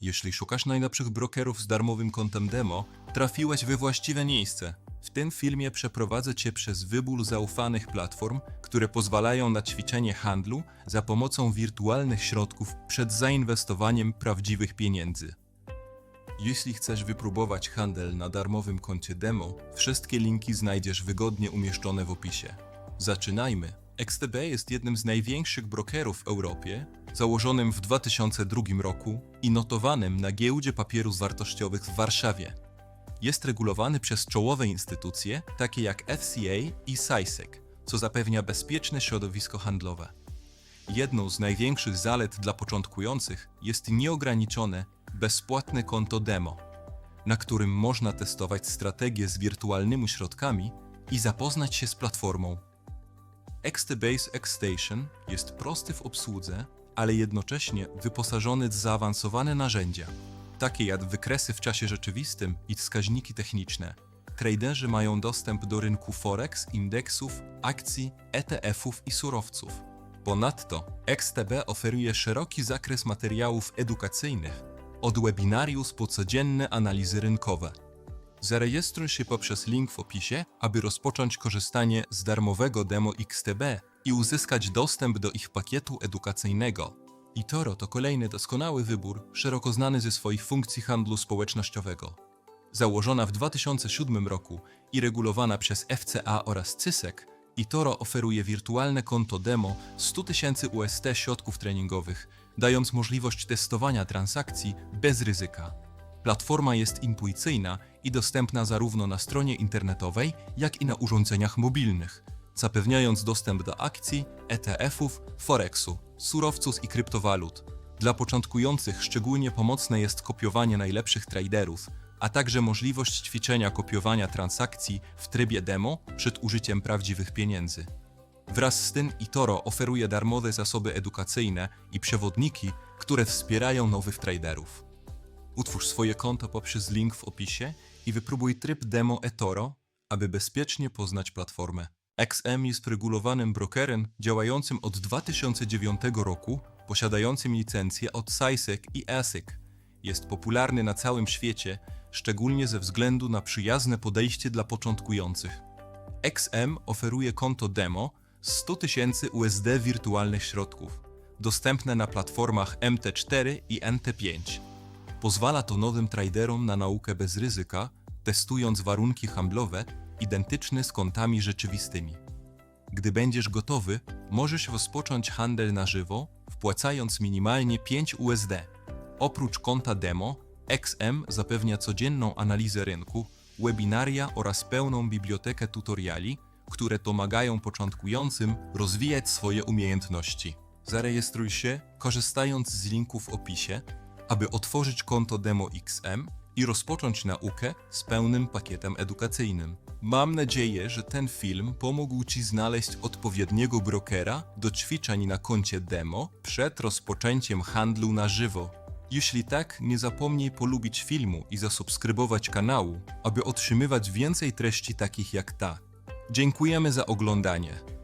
Jeśli szukasz najlepszych brokerów z darmowym kontem demo, trafiłeś we właściwe miejsce. W tym filmie przeprowadzę Cię przez wybór zaufanych platform, które pozwalają na ćwiczenie handlu za pomocą wirtualnych środków przed zainwestowaniem prawdziwych pieniędzy. Jeśli chcesz wypróbować handel na darmowym koncie demo, wszystkie linki znajdziesz wygodnie umieszczone w opisie. Zaczynajmy! XTB jest jednym z największych brokerów w Europie, założonym w 2002 roku i notowanym na giełdzie papierów wartościowych w Warszawie. Jest regulowany przez czołowe instytucje, takie jak FCA i SISEC, co zapewnia bezpieczne środowisko handlowe. Jedną z największych zalet dla początkujących jest nieograniczone, bezpłatne konto demo, na którym można testować strategie z wirtualnymi środkami i zapoznać się z platformą. XTBase X-Station jest prosty w obsłudze, ale jednocześnie wyposażony w zaawansowane narzędzia, takie jak wykresy w czasie rzeczywistym i wskaźniki techniczne. Traderzy mają dostęp do rynku Forex, indeksów, akcji, ETF-ów i surowców. Ponadto XTB oferuje szeroki zakres materiałów edukacyjnych, od webinariów po codzienne analizy rynkowe. Zarejestruj się poprzez link w opisie, aby rozpocząć korzystanie z darmowego demo XTB i uzyskać dostęp do ich pakietu edukacyjnego. eToro to kolejny doskonały wybór, szeroko znany ze swoich funkcji handlu społecznościowego. Założona w 2007 roku i regulowana przez FCA oraz CISEC, eToro oferuje wirtualne konto demo 100 tysięcy UST środków treningowych, dając możliwość testowania transakcji bez ryzyka. Platforma jest intuicyjna i dostępna zarówno na stronie internetowej, jak i na urządzeniach mobilnych, zapewniając dostęp do akcji, ETF-ów, forexu, surowców i kryptowalut. Dla początkujących szczególnie pomocne jest kopiowanie najlepszych traderów, a także możliwość ćwiczenia kopiowania transakcji w trybie demo przed użyciem prawdziwych pieniędzy. Wraz z tym eToro oferuje darmowe zasoby edukacyjne i przewodniki, które wspierają nowych traderów. Utwórz swoje konto poprzez link w opisie i wypróbuj tryb demo eToro, aby bezpiecznie poznać platformę. XM jest regulowanym brokerem działającym od 2009 roku, posiadającym licencje od SISEC i ASIC. Jest popularny na całym świecie, szczególnie ze względu na przyjazne podejście dla początkujących. XM oferuje konto demo z 100 tysięcy USD wirtualnych środków, dostępne na platformach MT4 i NT5. Pozwala to nowym traderom na naukę bez ryzyka, testując warunki handlowe identyczne z kontami rzeczywistymi. Gdy będziesz gotowy, możesz rozpocząć handel na żywo, wpłacając minimalnie 5 USD. Oprócz konta demo, XM zapewnia codzienną analizę rynku, webinaria oraz pełną bibliotekę tutoriali, które pomagają początkującym rozwijać swoje umiejętności. Zarejestruj się, korzystając z linku w opisie, aby otworzyć konto Demo XM i rozpocząć naukę z pełnym pakietem edukacyjnym. Mam nadzieję, że ten film pomógł Ci znaleźć odpowiedniego brokera do ćwiczeń na koncie demo przed rozpoczęciem handlu na żywo. Jeśli tak, nie zapomnij polubić filmu i zasubskrybować kanału, aby otrzymywać więcej treści takich jak ta. Dziękujemy za oglądanie.